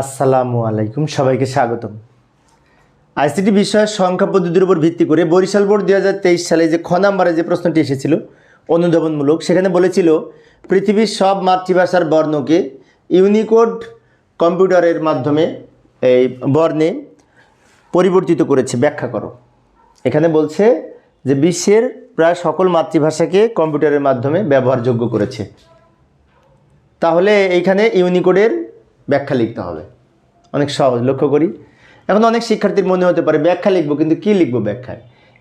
আসসালামু আলাইকুম, সবাইকে স্বাগতম। আইসিটি বিষয়ের সংখ্যা পদ্ধতির উপর ভিত্তি করে বরিশাল বোর্ড দু হাজার তেইশ সালে যে খ নাম্বারে যে প্রশ্নটি এসেছিল, অনুধাবনমূলক, সেখানে বলেছিল, পৃথিবীর সব মাতৃভাষার বর্ণকে ইউনিকোড কম্পিউটারের মাধ্যমে এই বর্ণে পরিবর্তিত করেছে, ব্যাখ্যা করো। এখানে বলছে যে বিশ্বের প্রায় সকল মাতৃভাষাকে কম্পিউটারের মাধ্যমে ব্যবহারযোগ্য করেছে। তাহলে এইখানে ইউনিকোডের ব্যাখ্যা লিখতে হবে। অনেক সহজ, লক্ষ্য করি। এখন অনেক শিক্ষার্থীর মনে হতে পারে, ব্যাখ্যা লিখব, কিন্তু কি লিখব ব্যাখ্যায়?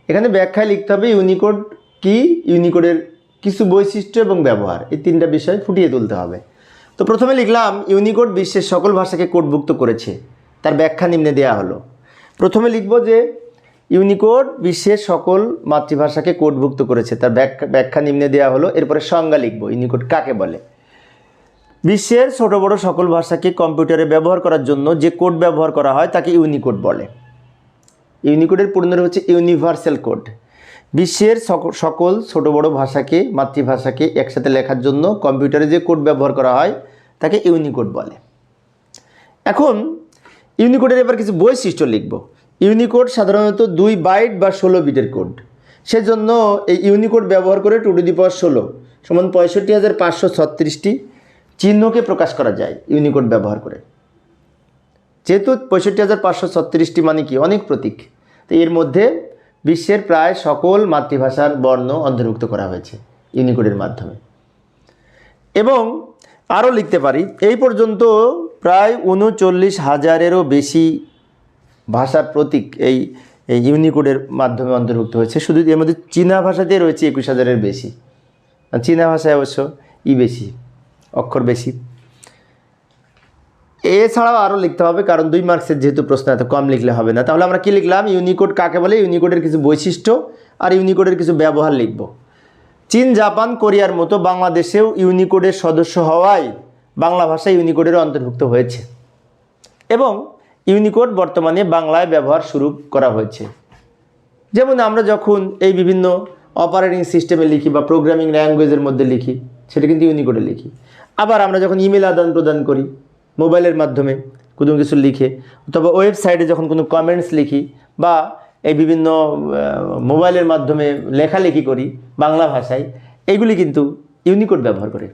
এখানে ব্যাখ্যায় লিখতে হবে, ইউনিকোড কি? ইউনিকোডের কিছু বৈশিষ্ট্য এবং ব্যবহার, এই তিনটা বিষয় ফুটিয়ে তুলতে হবে। তো প্রথমে লিখলাম, ইউনিকোড বিশ্বের সকল ভাষাকে কোডভুক্ত করেছে, তার ব্যাখ্যা নিম্নে দেয়া হলো। প্রথমে লিখব যে, ইউনিকোড বিশ্বের সকল মাতৃভাষাকে কোডভুক্ত করেছে, তার ব্যাখ্যা ব্যাখ্যা নিম্নে দেওয়া হলো, এরপরে সংজ্ঞা লিখব, ইউনিকোড কাকে বলে? বিশ্বের ছোট বড় সকল ভাষাকে কম্পিউটারে ব্যবহার করার জন্য যে কোড ব্যবহার করা হয় তাকে ইউনিকোড বলে। ইউনিকোডের পূর্ণরূপ হচ্ছে ইউনিভার্সাল কোড। বিশ্বের সক- সকল ছোট বড় ভাষাকে, মাতৃভাষাকে একসাথে লেখার জন্য কম্পিউটারে যে কোড ব্যবহার করা হয়, তাকে ইউনিকোড বলে। এখন, ইউনিকোডের এবার কিছু বৈশিষ্ট্য লিখব। ইউনিকোড সাধারণত দুই বাইট বা ষোলো বিটের কোড। সেজন্য এই ইউনিকোড ব্যবহার করে টু টু দি পাওয়ার ষোলো সমান পঁয়ষট্টি হাজার পাঁচশো ছত্রিশটি চিহ্নকে প্রকাশ করা যায় ইউনিকোড ব্যবহার করে। যেহেতু পঁয়ষট্টি হাজার পাঁচশো ছত্রিশটি মানে কি? অনেক প্রতীক। তো এর মধ্যে বিশ্বের প্রায় সকল মাতৃভাষার বর্ণ অন্তর্ভুক্ত করা হয়েছে ইউনিকোডের মাধ্যমে। এবং আরও লিখতে পারি, এই পর্যন্ত প্রায় উনচল্লিশ হাজারেরও বেশি ভাষার প্রতীক এই এই ইউনিকোডের মাধ্যমে অন্তর্ভুক্ত হয়েছে। শুধু এর মধ্যে চীনা ভাষাতে রয়েছে একুশ হাজারের বেশি। চীনা ভাষায় অবশ্য ই বেশি। অক্ষর বেশি। এছাড়াও আরও লিখতে হবে, কারণ দুই মার্কসের যেহেতু প্রশ্ন এত কম লিখলে হবে না। তাহলে আমরা কি লিখলাম? ইউনিকোড কাকে বলে? ইউনিকোডের কিছু বৈশিষ্ট্য আর ইউনিকোডের কিছু ব্যবহার লিখব। চীন, জাপান, কোরিয়ার মতো বাংলাদেশেও ইউনিকোডের সদস্য হওয়ায় বাংলা ভাষা ইউনিকোডের অন্তর্ভুক্ত হয়েছে। এবং ইউনিকোড বর্তমানে বাংলায় ব্যবহার শুরু করা হয়েছে। যেমন আমরা যখন এই বিভিন্ন অপারেটিং সিস্টেমে লিখি বা প্রোগ্রামিং ল্যাঙ্গুয়েজের মধ্যে লিখি, সেটা কিন্তু ইউনিকোডে লিখি। আবার আমরা যখন ইমেল আদান প্রদান করি, মোবাইলের মাধ্যমে কোনো কিছু লিখে, অথবা ওয়েবসাইটে যখন কোনো কমেন্টস লিখি, বা এই বিভিন্ন মোবাইলের মাধ্যমে লেখালেখি করি বাংলা ভাষায়, এগুলি কিন্তু ইউনিকোড ব্যবহার করে।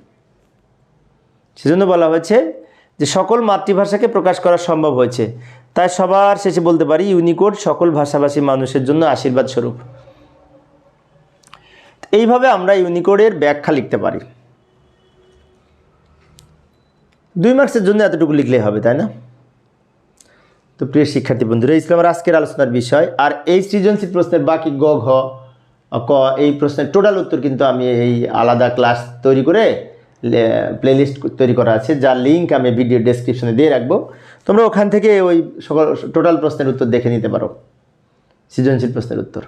সেজন্য বলা হয়েছে যে সকল মাতৃভাষাকে প্রকাশ করা সম্ভব হয়েছে। তাই সবার শেষে বলতে পারি ইউনিকোড সকল ভাষাভাষী মানুষের জন্য আশীর্বাদ স্বরূপ এইভাবে আমরা ইউনিকোডের ব্যাখ্যা লিখতে পারি। দুই মার্কসের জন্য এতটুকু লিখলেই হবে, তাই না? তো প্রিয় শিক্ষার্থী বন্ধুরা আমার আজকের আলোচনার বিষয়। আর এই সৃজনশীল প্রশ্নের বাকি গ, ঘ, ক, এই প্রশ্নের টোটাল উত্তর কিন্তু আমি এই আলাদা ক্লাস তৈরি করে প্লেলিস্ট তৈরি করা আছে, যার লিঙ্ক আমি ভিডিও ডেসক্রিপশনে দিয়ে রাখব। তোমরা ওখান থেকে ওই সকল টোটাল প্রশ্নের উত্তর দেখে নিতে পারো, সৃজনশীল প্রশ্নের উত্তর।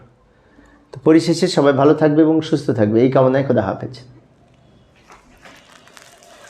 তো পরিশেষে সবাই ভালো থাকবে এবং সুস্থ থাকবে। এই কামনায় খোদা হাফেজ।